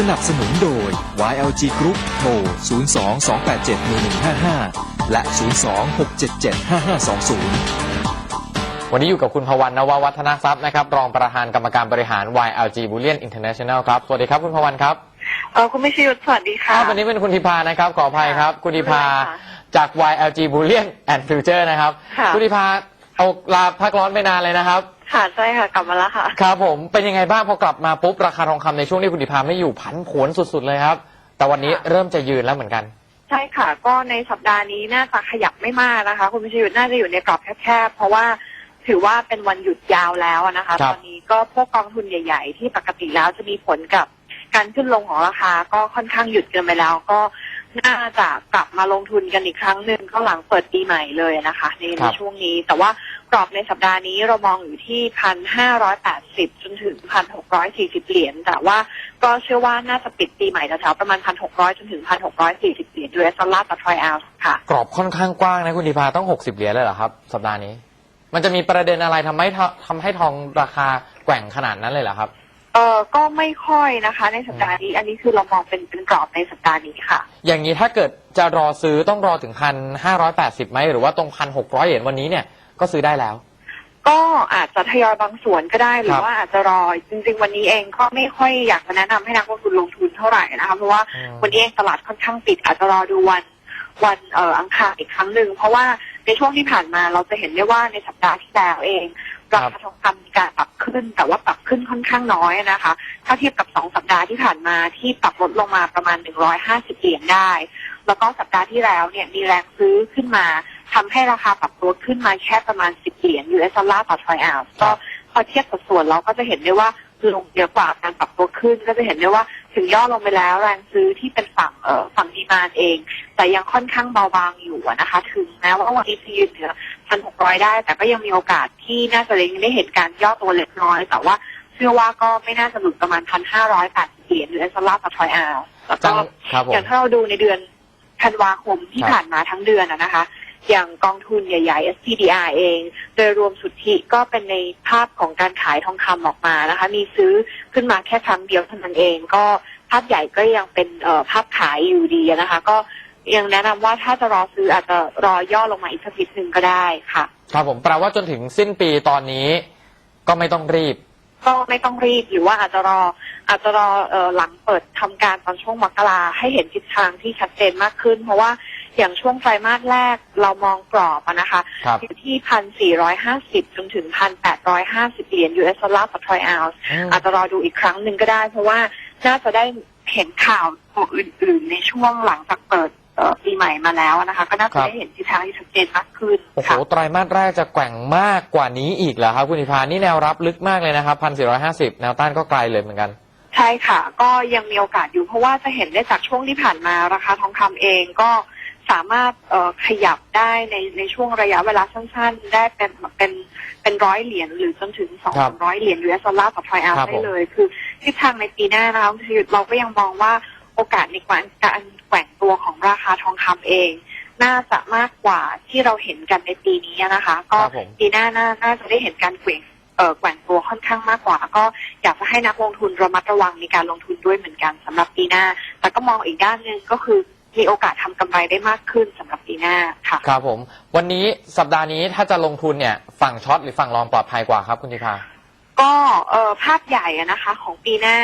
สนับสนุนโดย YLG Group โทร 02-287-1155 และ 02-677-5520วันนี้อยู่กับคุณพวันนววัฒนทรัพย์นะครับรองประธานกรรมการบริหาร YLG Bullion International ครับ สวัสดีครับคุณพวันครับเออคุณไม่ชียุทธสวัสดีค่ะวันนี้เป็นคุณธิพานะครับขออภัยครับ คุณธิพาไม่เป็นไรค่ะจาก YLG Bullion and Future นะครับค่ะคุณธิพาเอาลาพักร้อนไปนานเลยนะครับ ค่ะใช่ค่ะกลับมาแล้วค่ะ ครับผมเป็นยังไงบ้างพอกลับมาปุ๊บราคาทองคำในช่วงที่คุณธิพาไม่อยู่ผันผวนสุดๆเลยครับ แต่วันนี้ค่ะเริ่มจะยืนแล้วเหมือนกัน ใช่ค่ะ ก็ในสัปดาห์นี้น่าจะขยับไม่มากนะคะ คุณไม่ชียุทธน่าจะอยู่ในกรอบแคบๆเพราะว่าถือว่าเป็นวันหยุดยาวแล้วนะคะครัตบอนนี้ก็พวกกองทุนใหญ่ ๆ ที่ปกติแล้วจะมีผลกับการขึ้นลงของราคาก็ค่อนข้างหยุดกันไปแล้ว ก็น่าจะกลับมาลงทุนกันอีกครั้งหนึ่งก็หลังเปิดปีใหม่เลยนะคะในคในรับช่วงนี้ แต่ว่า กรอบในสัปดาห์นี้เรามองอยู่ที่พันห้าร้อยแปดสิบจนถึงพันหกร้อยสี่สิบเหรียญแต่ว่าก็เชื่อว่าน่าจะปิดปีใหม่แถวๆประมาณพันหกร้อยจนถึงพันหกร้อยสี่สิบเหรียญ US ดอลลาร์ต่อทรอยออนซ์ค่ะ กรอบค่อนข้างกว้างนะคุณธิพาต้อง60เหรียญเลยเหรอครับ สัปดาห์นี้ มันจะมีประเด็นอะไรทำให้ททำให้ทองราคาแกว่งขนาดนั้นเลยเหรอครับเออก็ไม่ค่อยนะคะ ในสัปดาห์นี้ อันนี้คือเรามองเป็นเป็นกรอบในสัปดาห์นี้ค่ะ อย่างนี้ถ้าเกิดจะรอซื้อต้องรอถึงพันห้าร้อยแปดสิบไหมหรือว่าตรงพันหกร้อยเหรียญวันนี้เนี่ย ก็ซื้อได้แล้ว ก็อาจจะทยอยบางส่วนก็ได้หรืครัอบว่าอาจจะรอจริง ๆ วันนี้เองก็ไม่ค่อยอยากจะแนะนำให้นักลงทุนลงทุนเท่าไหร่นะคะเพราะว่าอืม วันนี้เองตลาดค่อนข้างปิด อาจจะรอดูวันวันเอ่ออังคารอีกครั้งหนึ่งเพราะว่าในช่วงที่ผ่านมาเราจะเห็นได้ว่าในสัปดาห์ที่แล้วเองราคาทองคำมีการปรับขึ้น แต่ว่าปรับขึ้นค่อนข้างน้อยนะคะ ถ้าเทียบกับสองสัปดาห์ที่ผ่านมาที่ปรับลดลงมาประมาณหนึ่งร้อยห้าสิบเหรียญได้ แล้วก็สัปดาห์ที่แล้วเนี่ยมีแรงซื้อขึ้นมา ทำให้ราคาปรับตัวขึ้นมาแค่ประมาณ 10 เหรียญ US ดอลลาร์ต่อทรอยออนซ์ก็พอเทียบสัดส่วนเราก็จะเห็นได้ว่าลงเยอะกว่าการปรับตัวขึ้น ก็จะเห็นได้ว่าถึงย่อลงไปแล้วแรงซื้อที่เป็นฝั่งเอ่อฝั่งดีมานเอง แต่ยังค่อนข้างเบาบางอยู่อะนะคะ ถึงแม้ว่าวันนี้จะยืนเหนือพันหกร้อยได้ แต่ก็ยังมีโอกาสที่น่าจะยังได้เห็นการย่อตัวเล็กน้อย แต่ว่าเชื่อว่าก็ไม่น่าจะหลุดประมาณพันห้าร้อยแปดสิบเหรียญ US ดอลลาร์ต่อทรอยออนซ์แล้วจัก็งครับผมอย่างถ้าเราดูในเดือนธันวาคมที่ครับผ่านมาทั้งเดือนอะนะคะ อย่างกองทุนใหญ่ๆ SPDR เอง โดยรวมสุทธิก็เป็นในภาพของการขายทองคำออกมานะคะ มีซื้อขึ้นมาแค่ครั้งเดียวเท่านั้นเอง ก็ภาพใหญ่ก็ยังเป็นเอ่อภาพขายอยู่ดีอะนะคะ ก็ยังแนะนำว่าถ้าจะรอซื้ออาจจะรอย่อลงมาอีกสักนิดหนึ่งก็ได้ค่ะ ครับผมแปลว่าจนถึงสิ้นปีตอนนี้ก็ไม่ต้องรีบก็ไม่ต้องรีบหรือว่าอาจจะรออาจจะรอเออหลังเปิดทำการตอนช่วงมกราให้เห็นทิศทางที่ชัดเจนมากขึ้น เพราะว่า อย่างช่วงไตรมาสแรกเรามองกรอบอะนะคะครับอยู่ที่พันสี่ร้อยห้าสิบจนถึงพันแปดร้อยห้าสิบเหรียญ US ดอลลาร์ต่อทรอยออนซ์อืมอาจจะรอดูอีกครั้งหนึ่งก็ได้ เพราะว่าน่าจะได้เห็นข่าวตัวอื่น ๆ ในช่วงหลังจากเปิดเอ่อปีใหม่มาแล้วนะคะ ก็น่าครัจะบได้เห็นทิศทางที่ชัดเจนมากขึ้นโอ้โหค่ะไตรมาสแรกจะแกว่งมากกว่านี้อีกเหรอครับคุณธิพานี่แนวรับลึกมากเลยนะครับพันสี่ร้อยห้าสิบแนวต้านก็ไกลเลยเหมือนกันใช่ค่ะ ก็ยังมีโอกาสอยู่เพราะว่าจะเห็นได้จากช่วงที่ผ่านมาราคาทองคำเองก็ สามารถเอ่อขยับได้ในในช่วงระยะเวลาสั้นๆ ได้เป็นเป็นเป็นร้อยเหรียญหรือจนถึงสองครับร้อยเหรียญ US ดอลลาร์ต่อทรอยออนครัซ์บได้เลย คือทิศทางในปีหน้านะคะคือเราก็ยังมองว่าโอกาสในการการแกว่งตัวของราคาทองคำเอง น่าจะมากกว่าที่เราเห็นกันในปีนี้นะคะ ก็ครับผมปีหน้าน่าน่าจะได้เห็นการแกว่งเอ่อแกว่งตัวค่อนข้างมากกว่า ก็อยากจะให้นักลงทุนระมัดระวังในการลงทุนด้วยเหมือนกันสำหรับปีหน้า แต่ก็มองอีกด้านหนึ่งก็คือ มีโอกาสทำกำไรได้มากขึ้นสำหรับปีหน้าค่ะ ครับผม วันนี้สัปดาห์นี้ถ้าจะลงทุนเนี่ยฝั่งช็อตหรือฝั่งลองปลอดภัยกว่าครับคุณธิพา ก็เอ่อภาพใหญ่อะนะคะ ของปีหน้า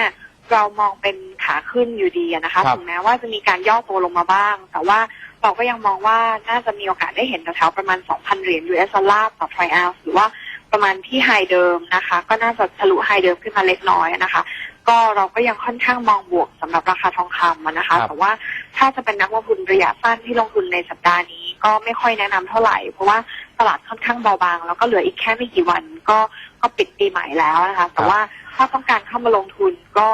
เรามองเป็นขาขึ้นอยู่ดีอะนะคะครับ ถึงแม้ว่าจะมีการย่อตัวลงมาบ้าง แต่ว่าเราก็ยังมองว่าน่าจะมีโอกาสได้เห็นแถวๆประมาณ 2,000 เหรียญ US ดอลลาร์ต่อทรอยออนซ์หรือว่าประมาณที่ไฮเดิมนะคะ ก็น่าจะทะลุไฮเดิมขึ้นมาเล็กน้อยนะคะ ก็เราก็ยังค่อนข้างมองบวกสำหรับราคาทองคำอะนะคะครับแต่ว่าถ้าจะเป็นนักลงทุนระยะสั้นที่ลงทุนในสัปดาห์นี้ ก็ไม่ค่อยแนะนำเท่าไหร่ เพราะว่าตลาดค่อนข้างเบาบาง แล้วก็เหลืออีกแค่ไม่กี่วัน ก็ก็ปิดปีใหม่แล้วนะคะ แต่ว่าถ้าต้องการเข้ามาลงทุนก็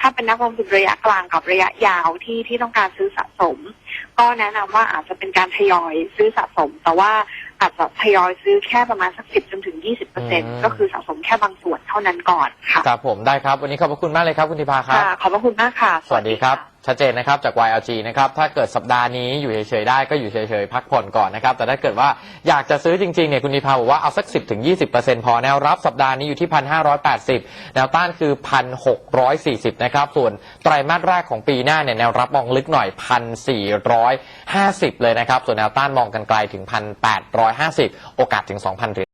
ถ้าเป็นนักลงทุนระยะกลางกับระยะยาวที่ที่ต้องการซื้อสะสม ก็แนะนำว่าอาจจะเป็นการทยอยซื้อสะสม แต่ว่า อาจจะทยอยซื้อแค่ประมาณสักสิบจนถึงยี่สิบเปอร์เซ็นก็คือสะสมแค่บางส่วนเท่านั้นก่อนค่ะครับผมได้ครับ วันนี้ขอบพระคุณมากเลยครับคุณธิพาครับ ค่ะ ขอบพระคุณมากค่ะ สวัสดีครับ ชัดเจนนะครับจาก YLG นะครับถ้าเกิดสัปดาห์นี้อยู่เฉยๆได้ก็อยู่เฉยๆพักผ่อนก่อนนะครับแต่ถ้าเกิดว่าอยากจะซื้อจริงๆเนี่ยคุณนิพาบอกว่าเอาสัก 10-20%พอแนวรับสัปดาห์นี้อยู่ที่ 1,580 แนวต้านคือ 1,640 นะครับส่วนไตรมาสแรกของปีหน้าเนี่ยแนวรับมองลึกหน่อย 1,450 เลยนะครับส่วนแนวต้านมองกันไกลถึง 1,850 โอกาสถึง 2,000